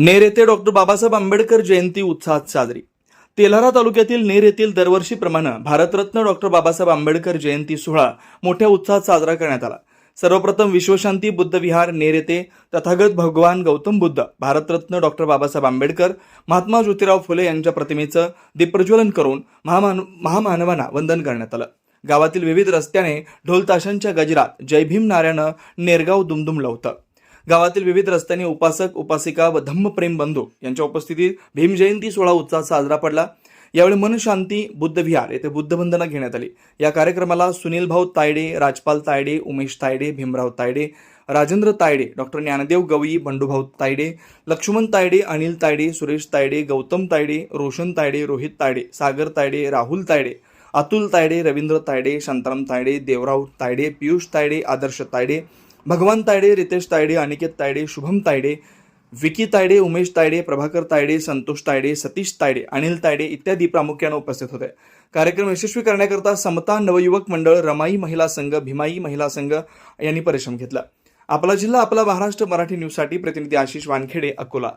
नेर येथे डॉक्टर बाबासाहेब आंबेडकर जयंती उत्साहात साजरी. तेल्हारा तालुक्यातील नेर येथील दरवर्षीप्रमाणे भारतरत्न डॉक्टर बाबासाहेब आंबेडकर जयंती सोहळा मोठ्या उत्साहात साजरा करण्यात आला. सर्वप्रथम विश्वशांती बुद्ध विहार नेर येथे तथागत भगवान गौतम बुद्ध भारतरत्न डॉक्टर बाबासाहेब आंबेडकर महात्मा ज्योतिराव फुले यांच्या प्रतिमेचं दीपप्रज्वलन करून महामान महामानवांना वंदन करण्यात आलं. गावातील विविध रस्त्याने ढोलताशांच्या गजरात जय भीम नाऱ्यानं नेरगाव दुमदुमलं होतं. गावातील विविध रस्त्यांनी उपासक उपासिका व धम्मप्रेम बंधू यांच्या उपस्थितीत भीम जयंती सोहळा उत्साहात साजरा पडला. यावेळी मनशांती बुद्ध विहार येथे बुद्धवंदना घेण्यात आली. या कार्यक्रमाला सुनील भाऊ तायडे राजपाल तायडे उमेश तायडे भीमराव तायडे राजेंद्र तायडे डॉक्टर ज्ञानदेव गवई बंडूभाऊ तायडे लक्ष्मण तायडे अनिल तायडे सुरेश तायडे गौतम तायडे रोशन तायडे रोहित तायडे सागर तायडे राहुल तायडे अतुल तायडे रवींद्र तायडे शांताराम तायडे देवराव तायडे पियुष तायडे आदर्श तायडे भगवान तायडे रितेश तायडे अनिकेत तायडे शुभम तायडे विकी तायडे उमेश तायडे प्रभाकर तायडे संतोष तायडे सतीश तायडे अनिल तायडे इत्यादी प्रामुख्याने उपस्थित होते. कार्यक्रम यशस्वी करण्याकरता समता नवयुवक मंडळ रमाई महिला संघ भीमाई महिला संघ यांनी परिश्रम घेतला. आपला जिल्हा आपला महाराष्ट्र मराठी न्यूजसाठी प्रतिनिधी आशिष वानखेडे अकोला.